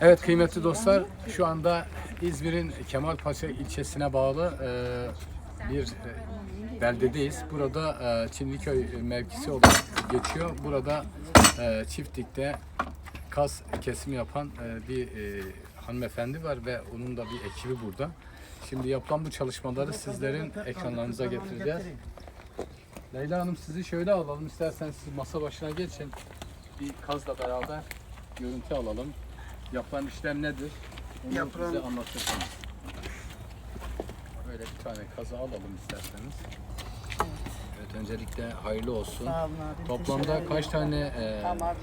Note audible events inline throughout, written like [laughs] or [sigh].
Evet kıymetli dostlar şu anda İzmir'in Kemalpaşa ilçesine bağlı e, bir e, beldedeyiz. Burada e, Çinliköy mevkisi olarak geçiyor. Burada e, çiftlikte kas kesimi yapan bir hanımefendi var ve onun da bir ekibi burada. Şimdi yapılan bu çalışmaları sizlerin ekranlarınıza getireceğiz. Leyla Hanım sizi şöyle alalım. İsterseniz siz masa başına geçin. Bir kazla beraber görüntü alalım. Yapılan işlem nedir? Onu Yapılan- bize anlatırsanız. Böyle bir tane kazı alalım isterseniz. Evet öncelikle hayırlı olsun. Sağ olun abi. Toplamda teşekkür kaç ederim. tane e, Damar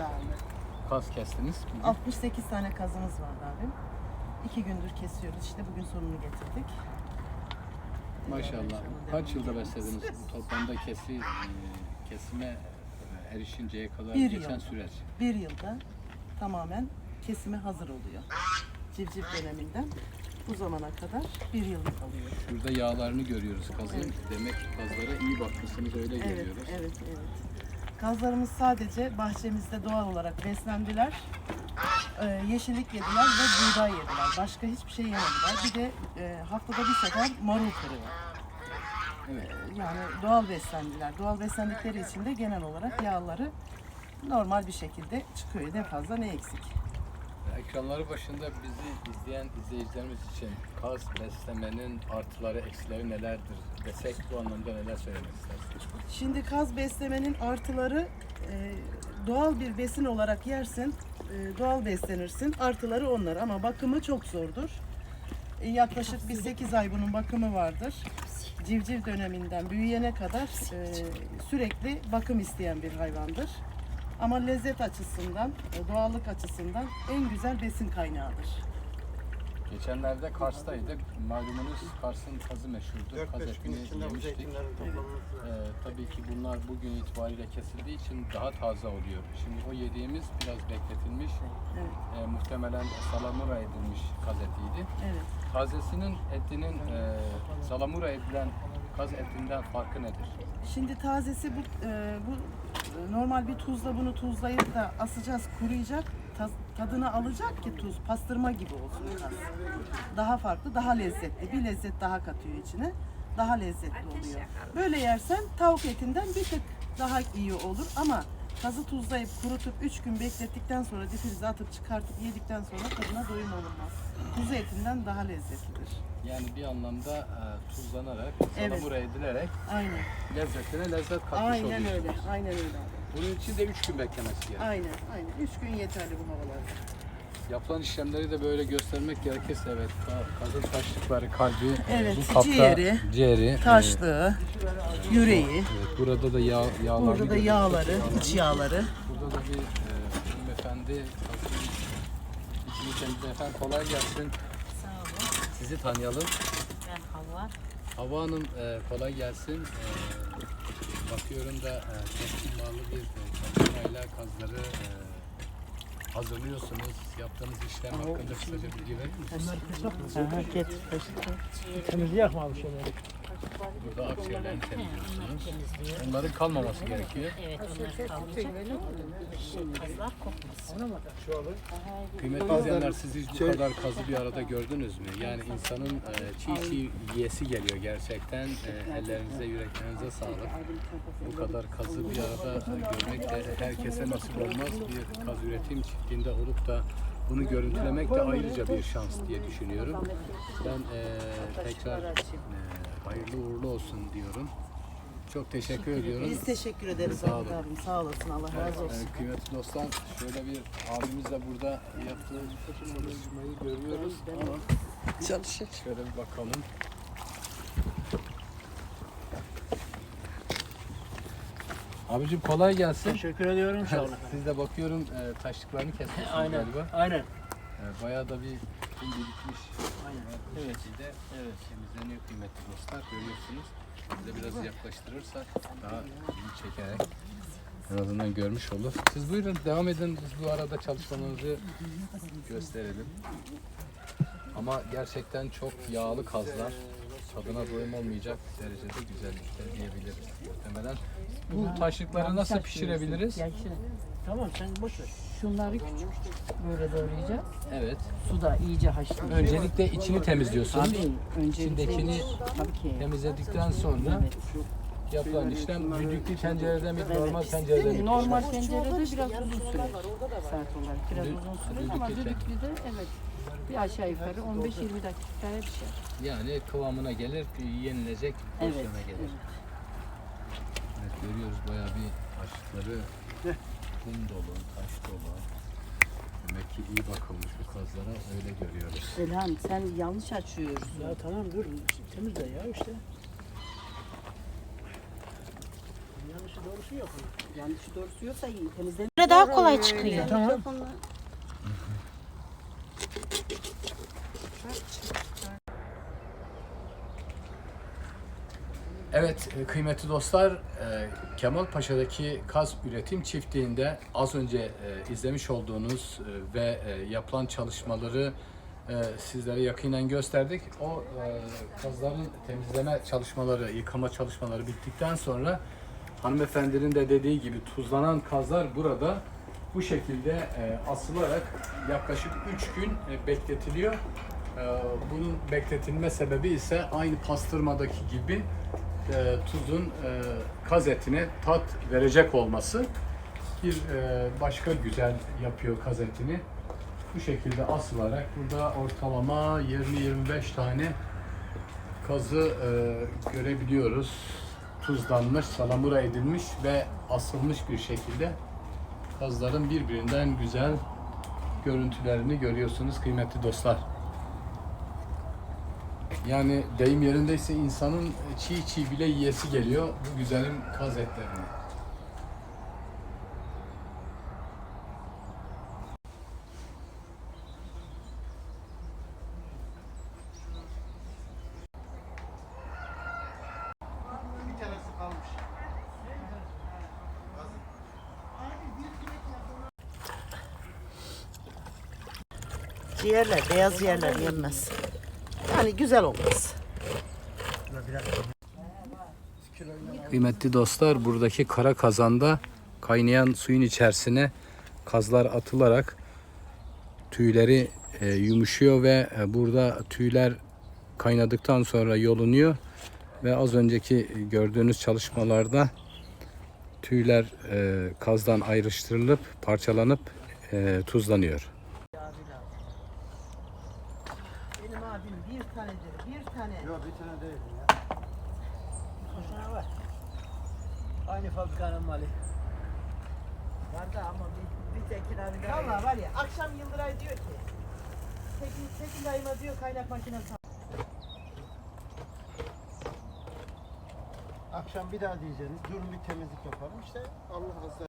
kaz kestiniz? bugün? 68 tane kazımız vardı abi. İki gündür kesiyoruz işte bugün sonunu getirdik. Maşallah. Kaç yılda beslediniz bu toplamda kesi e, kesime e, erişinceye kadar Bir geçen yıl. süreç? Bir yılda tamamen kesime hazır oluyor. Civciv döneminden bu zamana kadar bir yıllık alıyor. Şurada yağlarını görüyoruz kazın. Evet. Demek ki kazlara iyi bakmışsınız öyle Evet, görüyoruz. evet, evet. Kazlarımız sadece bahçemizde doğal olarak beslendiler. Ee, yeşillik yediler ve buğday yediler. Başka hiçbir şey yemediler. Bir de e, haftada bir sefer marul kırıyor. Evet. Yani doğal beslendiler. Doğal beslendikleri için de genel olarak yağları normal bir şekilde çıkıyor. Ne fazla ne eksik. Ekranları başında bizi izleyen izleyicilerimiz için kaz beslemenin artıları, eksileri nelerdir desek bu anlamda neler söylemek istersiniz? Şimdi kaz beslemenin artıları e, doğal bir besin olarak yersin, e, doğal beslenirsin. Artıları onlar ama bakımı çok zordur. E, yaklaşık bir 8 ay bunun bakımı vardır. Civciv döneminden büyüyene kadar sürekli bakım isteyen bir hayvandır. Ama lezzet açısından, e, doğallık açısından en güzel besin kaynağıdır. Geçenlerde Kars'taydık. Malumunuz Kars'ın kazı meşhurdur. Kaz 4-5 gün etini yemiştik. Ee, tabii ki bunlar bugün itibariyle kesildiği için daha taze oluyor. Şimdi o yediğimiz biraz bekletilmiş, Evet, e, muhtemelen salamura edilmiş kaz etiydi. evet. Tazesinin etinin e, salamura edilen kaz etinden farkı nedir? Şimdi tazesi bu, e, bu normal bir tuzla bunu tuzlayıp da asacağız, kuruyacak. Ta- tadını alacak ki tuz, pastırma gibi olsun biraz. Daha farklı, daha lezzetli. Bir lezzet daha katıyor içine. Daha lezzetli oluyor. Böyle yersen tavuk etinden bir tık daha iyi olur ama kazı tuzlayıp kurutup 3 gün beklettikten sonra difrize atıp çıkartıp yedikten sonra tadına doyum olunmaz. Kuzu etinden daha lezzetlidir. Yani bir anlamda e, tuzlanarak, Evet. salamura edilerek Aynen. lezzetine lezzet katmış Aynen oluyorsunuz. öyle. Aynen öyle. Bunun için de 3 gün beklemesi gerekiyor. Aynen, aynen. Üç gün yeterli bu havalarda. Yapılan işlemleri de böyle göstermek gerekirse evet ka- kazın taşlıkları, kalbi, Evet, bu kapta ciğeri, ciğeri, e, Taşlığı, yüreği, evet, burada da yağ, yağlarını burada da yağları, iç yağları. Burada da bir e, hanımefendi temizle efendim kolay gelsin. Sağ olun. Sizi tanıyalım. Ben Havva. Hava Hanım e, kolay gelsin. E, bakıyorum da e, çok imarlı bir e, çalışmayla kazları e, hazırlıyorsunuz. Yaptığınız işlem hakkında kısaca bilgi verir misiniz? Temizleyecek mi abi şeyleri? Burada akciğerlerini temizliyorsunuz. temizliyor. Onların kalmaması gerekiyor. Evet onlar kalmayacak. Şey, kazlar kokmasın. Kıymetli izleyenler siz hiç bu kadar kazı bir arada gördünüz mü? Yani insanın e, çiğ çiğ yiyesi geliyor gerçekten. E, ellerinize, yüreklerinize sağlık. Bu kadar kazı bir arada e, görmek de herkese nasip olmaz. Bir kaz üretim çiftliğinde olup da bunu görüntülemek de ayrıca bir şans diye düşünüyorum. Ben e, tekrar e, hayırlı uğurlu olsun diyorum. Çok teşekkür ediyorum. Biz teşekkür ederiz Sağ olun. Abim. Sağ olasın. Allah razı olsun. Evet, kıymetli dostlar, şöyle bir abimiz de burada yaptığı çalışmayı görüyoruz ama Çalışır. şöyle bir bakalım. Abicim kolay gelsin. Teşekkür ediyorum sağ olun. [laughs] Siz de bakıyorum e, taşlıklarını kesmişsiniz Aynen. galiba. Aynen. E, bayağı da bir kum birikmiş. Aynen. Bu Evet. şekilde Evet. temizleniyor kıymetli dostlar. Görüyorsunuz. Biz de biraz yaklaştırırsak daha iyi çekerek en azından görmüş olur. Siz buyurun devam edin. Biz bu arada çalışmalarınızı gösterelim. Ama gerçekten çok yağlı kazlar. Tadına doyum olmayacak derecede güzellikte diyebiliriz muhtemelen. Bu taşlıkları nasıl pişirebiliriz? Tamam sen boş ver. Şunları küçük böyle doğrayacağız. Evet. Suda iyice haşlayacağız. Öncelikle içini temizliyorsunuz. Tabii. Önce İçindekini tabii ki. temizledikten sonra Evet. yapılan işlem düdüklü tencerede mi normal tencerede mi? Normal tencerede biraz uzun sürer. Saat olarak biraz uzun sürer ama düdüklü de evet bir aşağı yukarı 15-20 dakikaya pişer. Yani kıvamına gelir, yenilecek Evet. pozisyona gelir. evet. Evet, görüyoruz bayağı bir taşları kum dolu, taş dolu. Demek ki iyi bakılmış bu kazlara öyle görüyoruz. Elhan sen yanlış açıyorsun. Ya tamam dur. Temizle ya işte. Yanlışı doğrusu yok. Yanlış doğrusu yoksa iyi temizle. Böyle daha kolay çıkıyor. Tamam. Evet e, kıymetli dostlar e, Kemal Paşa'daki kaz üretim çiftliğinde az önce e, izlemiş olduğunuz ve yapılan çalışmaları sizlere yakinen gösterdik. O kazların temizleme çalışmaları, yıkama çalışmaları bittikten sonra hanımefendinin de dediği gibi tuzlanan kazlar burada bu şekilde asılarak yaklaşık 3 gün bekletiliyor. Bunun bekletilme sebebi ise aynı pastırmadaki gibi e, tuzun e, kaz etine tat verecek olması bir e, başka güzel yapıyor kaz etini. Bu şekilde asılarak burada ortalama 20-25 tane kazı e, görebiliyoruz. Tuzlanmış, salamura edilmiş ve asılmış bir şekilde kazların birbirinden güzel görüntülerini görüyorsunuz kıymetli dostlar. Yani deyim yerindeyse insanın çiğ çiğ bile yiyesi geliyor bu güzelim kaz etlerini. Ciğerler, beyaz ciğerler yenmez. Yani güzel olmaz. Kıymetli dostlar buradaki kara kazanda kaynayan suyun içerisine kazlar atılarak tüyleri e, yumuşuyor ve e, burada tüyler kaynadıktan sonra yolunuyor ve az önceki gördüğünüz çalışmalarda tüyler e, kazdan ayrıştırılıp parçalanıp e, tuzlanıyor. Bir tanedir, bir tane. Yok bir tane değil ya. Boşuna var. Aynı fabrikanın malı. Vardı ama bir, bir tekin abi. Valla var ya, akşam Yıldıray diyor ki, Tekin, Tekin dayıma diyor kaynak makinesi. Akşam bir daha diyeceğiniz, durun bir temizlik yapalım. İşte Allah razı